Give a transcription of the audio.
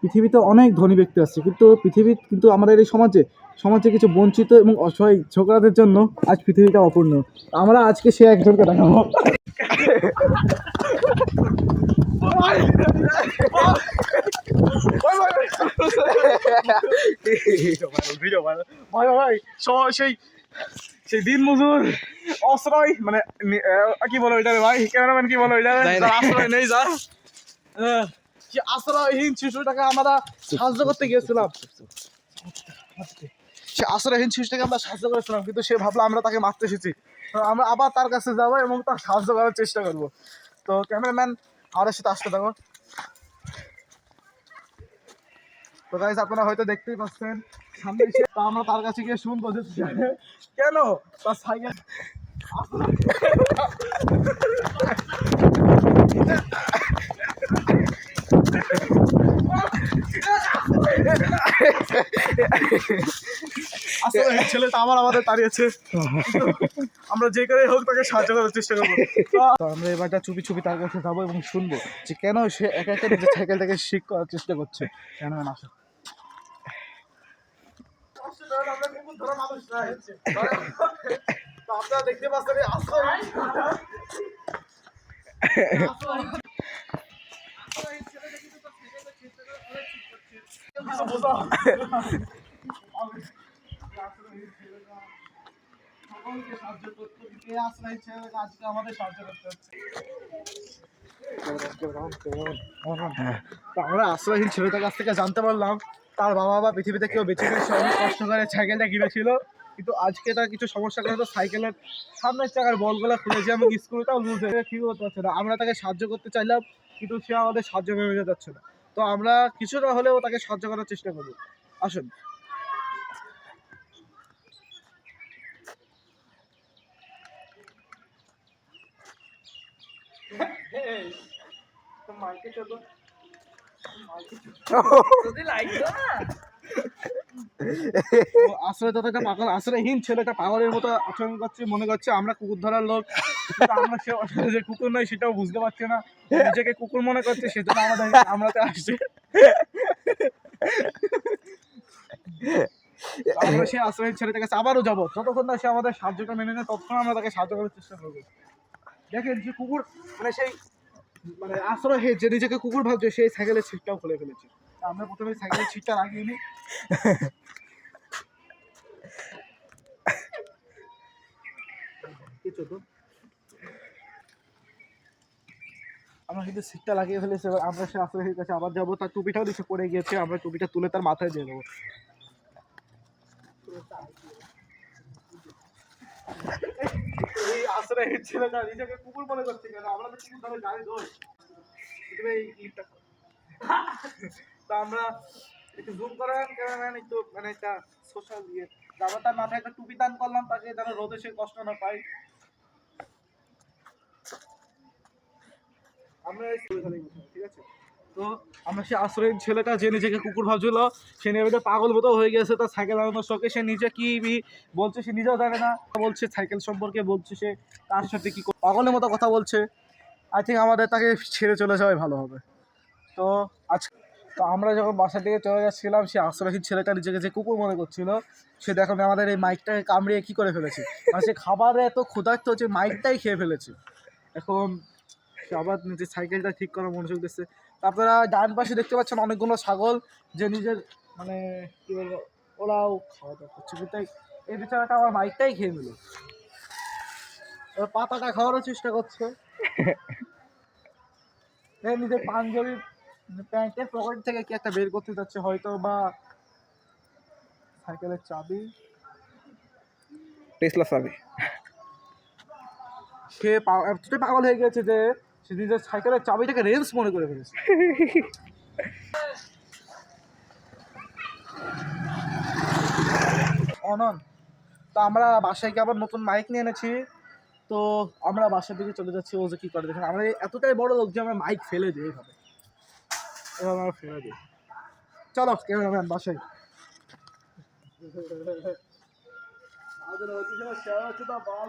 পৃথিবীতে অনেক ধনী ব্যক্তি আছে কিন্তু পৃথিবী কিন্তু আমাদের এই সমাজে সমাজে কিছু বঞ্চিত এবং অসহায় ছোকরাদের জন্য আজ পৃথিবীটা অপূর্ণ। আমরা আজকে সে একজনকে দেখাবো। ভাই ভাই ভাই সেই সেই দিন মজুর অশ্রয় মানে কি বলো এটা রে ভাই? ক্যামেরাম্যান কি বলো এটা আশ্রয় নেই যার। আহ, আশ্রয়হীন শিশুটাকে আমরা সাহায্য করতে গিয়েছিলাম। সে আশ্রয়হীন শিশুটাকে আমরা সাহায্য করেছিলাম কিন্তু সে ভাবলো আমরা তাকে মারতে এসেছি। আমরা আবার তার কাছে যাব এবং তার সাহায্য করার চেষ্টা করব। তো ক্যামেরাম্যান আমাদের সাথে আসতে থাকো। তো গাইজ আপনারা হয়তো দেখতেই পাচ্ছেন সামনে এসে আমরা তার কাছে গিয়ে শুনব যে কেন তার সাইকেল আসলে এই ছেলেটা আমার আমাদের দাঁড়িয়েছে আমরা যে করে হোক তাকে সাহায্য করার চেষ্টা করব। তো আমরা এবারটা চুপি চুপি তার কাছে যাব এবং শুনব যে কেন সে একা একা নিজের সাইকেলটাকে শিখ করার চেষ্টা করছে। কেন না? আসো আপনারা দেখতে পাচ্ছেন এই আশ্রয় সকলকে সাহায্য করতে কে আশ্রয় ছেড়ে আজকে আমাদের সাহায্য করতে হচ্ছে তো আমরা আশ্রয়হীন ছেলেটার কাছ থেকে জানতে পারলাম, তার বাবা মা পৃথিবীতে কেউ বেঁচে সে অনেক কষ্ট করে সাইকেলটা কিনেছিল। কিন্তু আজকে তার কিছু সমস্যা কারণে সাইকেলের সামনের চাকার বলগুলো খুলেছে এবং স্ক্রুটাও লুজ হয়ে ঠিক করতে পারছে না। আমরা তাকে সাহায্য করতে চাইলাম, কিন্তু সে আমাদের সাহায্য ভেবে যাচ্ছে না। তো আমরা কিছুটা হলেও তাকে সাহায্য করার চেষ্টা করব। আসুন। মাইকে চলো ও আশ্রয়দাতাটা পাগল, আশ্রয়হীন ছেলেটা পাগলের মতো আচরণ করছে, মনে করছে আমরা কুকুর ধরার লোক আমরা সে যে কুকুর সেটাও বুঝতে পারছে না। নিজেকে কুকুর মনে করছে, সেজন্য আমাদের আসছে। আমরা ছেলেটার কাছে আবারও যাব। যতক্ষণ না সে আমাদের সাহায্যটা মেনে নেয়, ততক্ষণ আমরা তাকে সাহায্য করার চেষ্টা করব। দেখেন যে কুকুর মানে সেই মানে আশ্রয় যে নিজেকে কুকুর ভাবছে, সেই সাইকেলের সিটটাও খুলে ফেলেছে। আমরা প্রথমে সাইকেলের সিটটা লাগিয়ে নিই আমরা কিন্তু সিটটা লাগিয়ে ফেলেছি, এবার আমরা সে আশ্রয়ের কাছে আবার যাব। তার টুপিটাও নিচে পড়ে গিয়েছে, আমরা টুপিটা তুলে তার মাথায় দিয়ে দেবো। এই আশ্রয়ের ছেলেটা নিজেকে কুকুর মনে করছে কেন? আমরা তো কুকুর ধরে গাড়ি ধর তুমি এই। তো আমরা একটু জুম করেন ক্যামেরাম্যান একটু মানে একটা সোশ্যাল ইয়ে আমরা তার মাথায় একটা টুপি দান করলাম, তাকে যেন রোদে সে কষ্ট না পায়। আমরা ঠিক আছে? তো আমরা সে আশ্রয়হীন ছেলেটা, যে নিজেকে কুকুর ভাবছিল, সে নিয়ে পাগল মতো হয়ে গেছে, তার সাইকেল আনানোর শখে, সে নিজে কি বলছে সে নিজেও জানে না। বলছে, সাইকেল সম্পর্কে বলছে সে, তার সাথে কি পাগলের মতো কথা বলছে। আই থিঙ্ক আমাদের তাকে ছেড়ে চলে যাওয়াই ভালো হবে। তো আজ তো আমরা যখন বাসা থেকে চলে যাচ্ছিলাম সে আশ্রয়হীন ছেলেটা নিজেকে যে কুকুর মনে করছিল সে দেখো আমাদের এই মাইকটাকে কামড়িয়ে কি করে ফেলেছে। আর সে খাবারে এত ক্ষুধার্ত যে মাইকটাই খেয়ে ফেলেছে। এখন সে আবার নিজের সাইকেলটা ঠিক করার মনোযোগ দিচ্ছে। তারপরে ডান পাশে দেখতে পাচ্ছেন অনেকগুলো ছাগল যে নিজের মানে কি বলব ওরাও খাওয়া দাওয়া করছে। কিন্তু এই- বিচারাটা আমার মাইকটাই খেয়ে নিল। পাতাটা খাওয়ারও চেষ্টা করছে। নিজের পাঞ্জাবি প্যান্টের পকেট থেকে কি একটা বের করতে যাচ্ছে হয়তো বা সাইকেলের চাবি? টেসলা চাবি। সে এতটাই পাগল হয়ে গেছে যে সে নিজের সাইকেলের চাবিটাকে রেঞ্জ মনে করে ফেলেছে। অনন তো আমরা বাসায় গিয়ে আবার নতুন মাইক নিয়ে এনেছি। তো আমরা বাসার দিকে চলে যাচ্ছি। ও যে কী করে দেখেন আমরা এতটাই বড় লোক যে আমরা মাইক ফেলে দিই এভাবে এভাবে আমরা ফেলে দিই। চলো ক্যামেরাম্যান বাসায়। আমাদের অতিথি সেবা হচ্ছে তা বাল